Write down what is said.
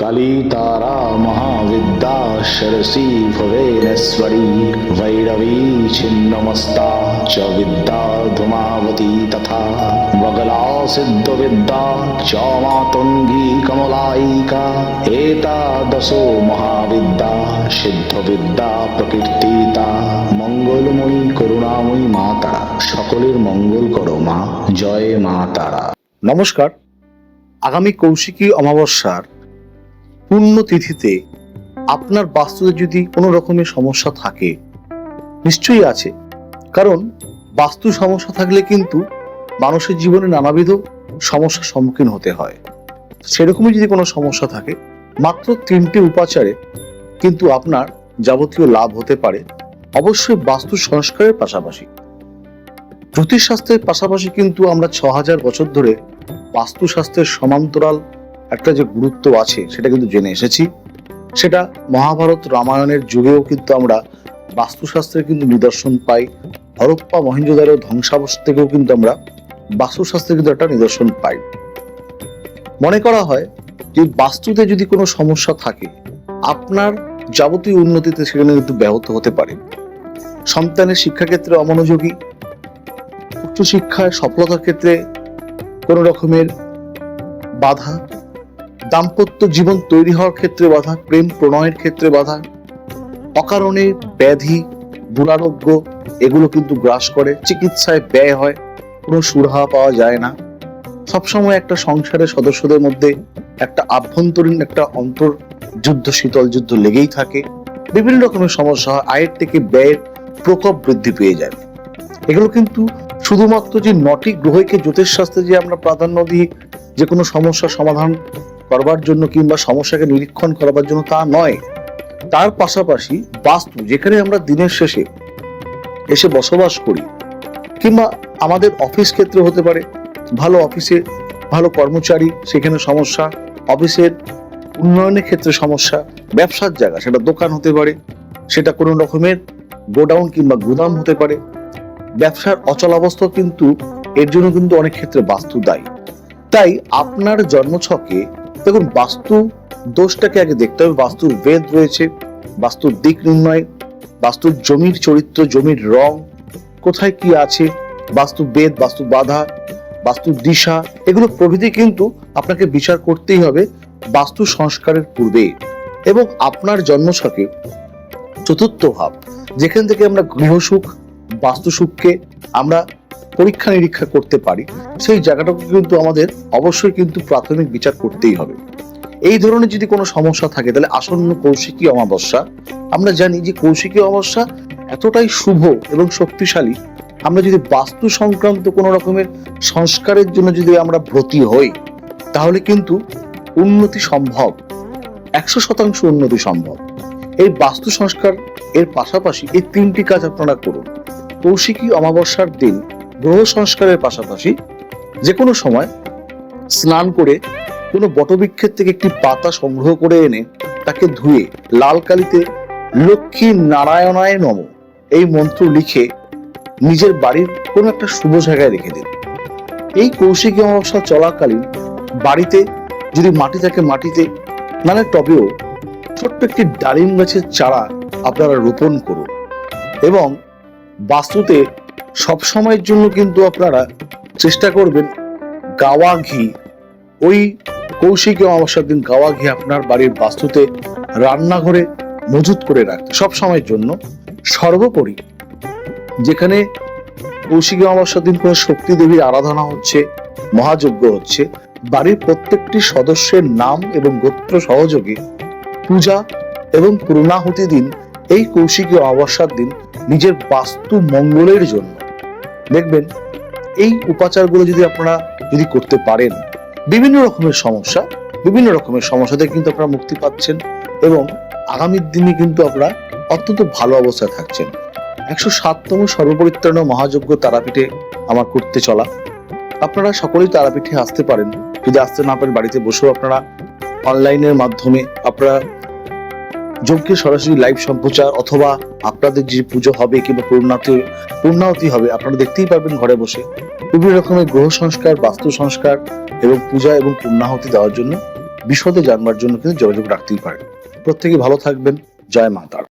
কালী তারা মহাবিদ্যা সরসী ভবেনস্বরী ভৈরবী ছিন্নমস্তা চ বিদ্যা ধুমাবতী তথা বগলা সিদ্ধবিদ্যা চ মাতঙ্গী কমলায়িকা এতাদশো মহাবিদ্যা সিদ্ধবিদ্যা প্রকীর্তিতা মঙ্গলময়ী করুণাময়ী মা তারা সকলের মঙ্গল করো মা। জয় মা তারা। নমস্কার। আগামী কৌশিকী অমাবস্যার পুণ্যতিথিতে আপনার বাস্তুতে যদি কোনো রকমের সমস্যা থাকে, নিশ্চয়ই আছে। কারণ বাস্তু সমস্যা থাকলে কিন্তু মানুষের জীবনে নানাবিধ সমস্যার সম্মুখীন হতে হয়। সেরকমই যদি কোনো সমস্যা থাকে, মাত্র তিনটি উপাচারে কিন্তু আপনার যাবতীয় লাভ হতে পারে। অবশ্যই বাস্তু সংস্কারের পাশাপাশি। জ্যোতিষশাস্ত্রের পাশাপাশি কিন্তু আমরা ছ হাজার বছর ধরে বাস্তুশাস্ত্রের সমান্তরাল একটা যে গুরুত্ব আছে, সেটা কিন্তু জেনে এসেছি। সেটা মহাভারত রামায়ণের যুগেও কিন্তু আমরা বাস্তুশাস্ত্রের কিন্তু নিদর্শন পাই। হরপ্পা মহেঞ্জোদারো ধ্বংসাবশ থেকেও কিন্তু আমরা বাস্তুশাস্ত্রের কিন্তু একটা নিদর্শন পাই। মনে করা হয় যে বাস্তুতে যদি কোনো সমস্যা থাকে, আপনার যাবতীয় উন্নতিতে সেখানে কিন্তু ব্যাহত হতে পারে। সন্তানের শিক্ষাক্ষেত্রে অমনোযোগী, উচ্চশিক্ষায় সফলতার ক্ষেত্রে কোনো রকমের বাধা দাম্পত্য জীবন তৈরি হওয়ার ক্ষেত্রে বাধা, প্রেম প্রণয়ের ক্ষেত্রে বাধা, অকারণে ব্যাধি দুরারোগ্য এগুলো কিন্তু গ্রাস করে, চিকিৎসায় ব্যয় হয়, কোনো সুরাহা পাওয়া যায় না। সবসময় একটা সংসারের সদস্যদের মধ্যে একটা আভ্যন্তরীণ, একটা অন্তর যুদ্ধ শীতল যুদ্ধ লেগেই থাকে। বিভিন্ন রকমের সমস্যা হয়, আয়ের থেকে ব্যয়ের প্রকোপ বৃদ্ধি পেয়ে যায়। এগুলো কিন্তু শুধুমাত্র যে নটি গ্রহকে জ্যোতিষ জ্যোতিষশাস্ত্রে যে আমরা প্রাধান্য দিই, যে কোনো সমস্যার সমাধান করবার জন্য কিংবা সমস্যাকে নিরীক্ষণ করবার জন্য তা নয়। তার পাশাপাশি বাস্তু, যেখানে আমরা দিনের শেষে এসে বসবাস করি, কিংবা আমাদের অফিস ক্ষেত্রে হতে পারে, ভালো অফিসে ভালো কর্মচারী, সেখানে সমস্যা, অফিসের উন্নয়নের ক্ষেত্রে সমস্যা, ব্যবসার জায়গা, সেটা দোকান হতে পারে, সেটা কোনো রকমের গোডাউন কিংবা গুদাম হতে পারে। ব্যবসার অচলাবস্থা কিন্তু এর জন্য কিন্তু অনেক ক্ষেত্রে বাস্তু দায়ী। তাই আপনার জন্মছকে দেখুন, বাস্তু দোষটাকে আগে দেখতে হবে। বাস্তুর বেদ রয়েছে, বাস্তুর দিক নির্ণয়, বাস্তুর জমির চরিত্র, জমির রং, কোথায় কি আছে, বাস্তু বেদ, বাস্তু বাধা, বাস্তু দিশা, এগুলো প্রভৃতি কিন্তু আপনাকে বিচার করতেই হবে বাস্তু সংস্কারের পূর্বে। এবং আপনার জন্মছকে চতুর্থ ভাব, যেখান থেকে আমরা গৃহসুখ বাস্তুসুখকে আমরা পরীক্ষা নিরীক্ষা করতে পারি, সেই জায়গাটাকে কিন্তু আমাদের অবশ্যই কিন্তু প্রাথমিক বিচার করতেই হবে। এই ধরনের যদি কোনো সমস্যা থাকে, তাহলে আসন্ন কৌশিকী অমাবস্যা, আমরা জানি যে কৌশিকী অমাবস্যা এতটাই শুভ এবং শক্তিশালী, আমরা যদি বাস্তু সংক্রান্ত কোনো রকমের সংস্কারের জন্য যদি আমরা ব্রতী হই, তাহলে কিন্তু উন্নতি সম্ভব, একশো শতাংশ উন্নতি সম্ভব। এই বাস্তু সংস্কার এর পাশাপাশি এই তিনটি কাজ আপনারা করুন। কৌশিকী অমাবস্যার দিন গ্রহ সংস্কারের পাশাপাশি যে কোনো সময় স্নান করে কোনো বটবৃক্ষের থেকে একটি পাতা সংগ্রহ করে এনে তাকে ধুয়ে লাল কালিতে লক্ষ্মী নারায়ণায় নম এই মন্ত্র লিখে নিজের বাড়ির কোনো একটা শুভ জায়গায় রেখে দিন। এই কৌশিকী অমাবস্যা চলাকালীন বাড়িতে যদি মাটি থাকে মাটিতে নানা টবেও ছোট্ট একটি ডালিম গাছের চারা আপনারা রোপণ করুন এবং বাস্তুতে সব সময়ের জন্য কিন্তু আপনারা চেষ্টা করবেন গাওয়া ঘি। ওই কৌশিকী অমাবস্যার দিন গাওয়া ঘি আপনার বাড়ির বাস্তুতে রান্নাঘরে মজুত করে রাখতে। সব সময়ের জন্য সর্বোপরি যেখানে কৌশিকী অমাবস্যার দিন কোনো শক্তি দেবীর আরাধনা হচ্ছে, মহাযজ্ঞ হচ্ছে, বাড়ির প্রত্যেকটি সদস্যের নাম এবং গোত্র সহযোগে পূজা এবং পূর্ণাহুতি দিন, এই কৌশিকী অমাবস্যার দিন নিজের বাস্তু মঙ্গলের জন্য। দেখবেন, এই উপাচারগুলো যদি আপনারা যদি করতে পারেন, বিভিন্ন রকমের সমস্যা, বিভিন্ন রকমের সমস্যা থেকে কিন্তু আপনারা মুক্তি পাচ্ছেন এবং আগামীর দিনে কিন্তু আপনারা অত্যন্ত ভালো অবস্থায় থাকছেন। একশো সাততম সর্বপরিত্রাণ মহাযজ্ঞ তারাপীঠে আমার করতে চলা। আপনারা সকলেই তারাপীঠে আসতে পারেন। যদি আসতে না পারেন, বাড়িতে বসেও আপনারা অনলাইনের মাধ্যমে আপনারা যজ্ঞের সরাসরি লাইভ সম্প্রচার অথবা আপনাদের যে পুজো হবে কিংবা পূর্ণাতি পূর্ণাহতি হবে, আপনারা দেখতেই পারবেন ঘরে বসে বিভিন্ন রকমের গ্রহ সংস্কার, বাস্তু সংস্কার এবং পূজা এবং পূর্ণাহতি দেওয়ার জন্য, বিশদে জানবার জন্য কিন্তু যোগাযোগ রাখতেই পারেন। প্রত্যেকে ভালো থাকবেন। জয় মাতার।